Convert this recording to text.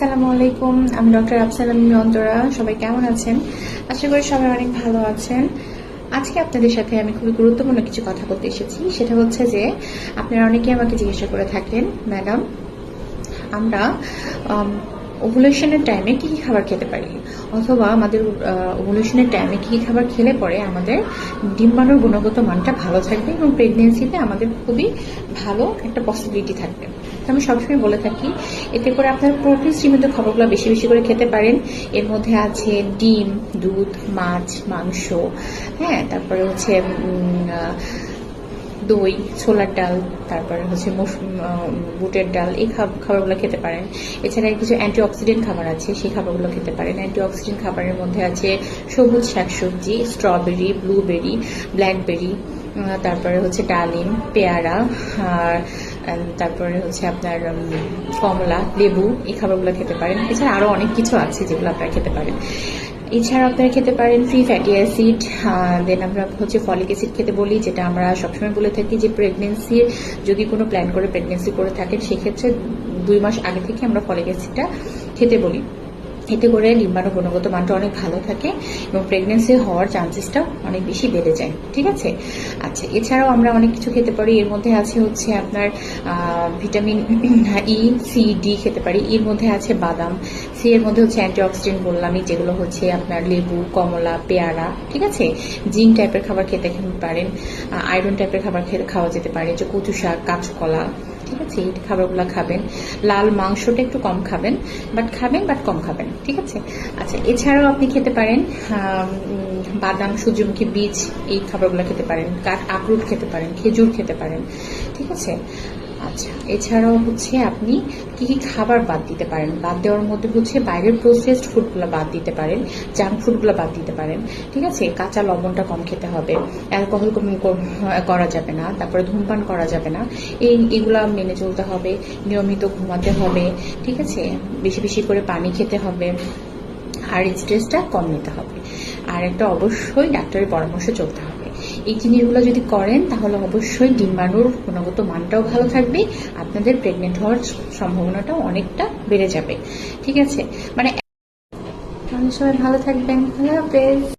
আসসালামু আলাইকুম, আমি ডক্টর আফসালাম অন্তরা সবাই কেমন আছেন? আশা করি সবাই অনেক ভালো আছেন। আজকে আপনাদের সাথে আমি খুবই গুরুত্বপূর্ণ কিছু কথা বলতে এসেছি। সেটা হচ্ছে যে, আপনারা অনেকেই আমাকে জিজ্ঞাসা করে থাকেন, ম্যাডাম, আমরা ওভুলেশনের টাইমে কি কি খাবার খেতে পারি? অথবা আমাদের ওভুলেশনের টাইমে কি কি খাবার খেলে পরে আমাদের ডিম্বাণুর গুণগত মানটা ভালো থাকবে এবং প্রেগনেন্সিতে আমাদের খুবই ভালো একটা পসিবিলিটি থাকবে। আমি সবসময় বলে থাকি, এতে করে আপনার প্রোটিন সীমিত খাবারগুলো বেশি বেশি করে খেতে পারেন। এর মধ্যে আছে ডিম, দুধ, মাছ, মাংস হ্যাঁ তারপরে হচ্ছে দই, ছোলার ডাল, তারপরে হচ্ছে বুটের ডাল, এই খাব- খাবারগুলো খেতে পারেন। এছাড়া কিছু অ্যান্টিঅক্সিডেন্ট খাবার আছে, সেই খাবারগুলো খেতে পারেন। অ্যান্টিঅক্সিডেন্ট খাবারের মধ্যে আছে সবুজ শাকসবজি স্ট্রবেরি ব্লুবেরি ব্ল্যাকবেরি তারপরে হচ্ছে ডালিম, পেয়ারা, আর তারপরে হচ্ছে আপনার কমলা, লেবু, এই খাবারগুলো খেতে পারেন। এছাড়া আরও অনেক কিছু আছে যেগুলো আপনারা খেতে পারেন। এছাড়া আপনারা খেতে পারেন ফ্রি ফ্যাটি অ্যাসিড দেন আমরা হচ্ছে ফলিক অ্যাসিড খেতে বলি, যেটা আমরা সবসময় বলে থাকি যে প্রেগনেন্সির যদি কোনো প্ল্যান করে প্রেগনেন্সি করে থাকেন, সেক্ষেত্রে দুই মাস আগে থেকে আমরা ফলিক অ্যাসিডটা খেতে বলি। এতে করে ডিম্বাণু গুণগত মানটা অনেক ভালো থাকে এবং প্রেগনেন্সি হওয়ার চান্সেসটা অনেক বেশি বেড়ে যায়, ঠিক আছে? আচ্ছা এছাড়াও আমরা অনেক কিছু খেতে পারি। এর মধ্যে আছে হচ্ছে আপনার ভিটামিন ই সি ডি খেতে পারি। এর মধ্যে আছে বাদাম। সি এর মধ্যে হচ্ছে অ্যান্টিঅক্সিডেন্ট বললামই, যেগুলো হচ্ছে আপনার লেবু, কমলা, পেয়ারা, ঠিক আছে? জিঙ্ক টাইপের খাবার খেতে পারেন। আয়রন টাইপের খাবার খাওয়া যেতে পারে। যে কচু শাক, কাঁচকলা ঠিক আছে, এই খাবারগুলো খাবেন। লাল মাংসটা একটু কম খাবেন বাট খাবেন বাট কম খাবেন, ঠিক আছে? আচ্ছা এছাড়াও আপনি খেতে পারেন বাদাম সূর্যমুখী বীজ, এই খাবারগুলো খেতে পারেন, কাঠ, আখরুট খেতে পারেন, খেজুর খেতে পারেন, ঠিক আছে? আচ্ছা এছাড়াও হচ্ছে আপনি কি কি খাবার বাদ দিতে পারেন? বাদ দেওয়ার মধ্যে হচ্ছে বাইরের প্রসেসড ফুডগুলো বাদ দিতে পারেন জাঙ্ক ফুডগুলো বাদ দিতে পারেন, ঠিক আছে? কাঁচা লবণটা কম খেতে হবে অ্যালকোহল কম করা যাবে না, তারপরে ধূমপান করা যাবে না, এই, এগুলা মেনে চলতে হবে, নিয়মিত ঘুমাতে হবে, ঠিক আছে? বেশি বেশি করে পানি খেতে হবে, আর স্ট্রেসটা কম নিতে হবে। আর একটা অবশ্যই ডাক্তারের পরামর্শে চলতে হবে। এই জিনিসগুলো যদি করেন, তাহলে অবশ্যই ডিম্বাণুর গুণগত মানটাও ভালো থাকবে, আপনাদের প্রেগনেন্ট হওয়ার সম্ভাবনাটাও অনেকটা বেড়ে যাবে। ঠিক আছে? মানে সবাই ভালো থাকবেন। আল্লাহ হাফেজ।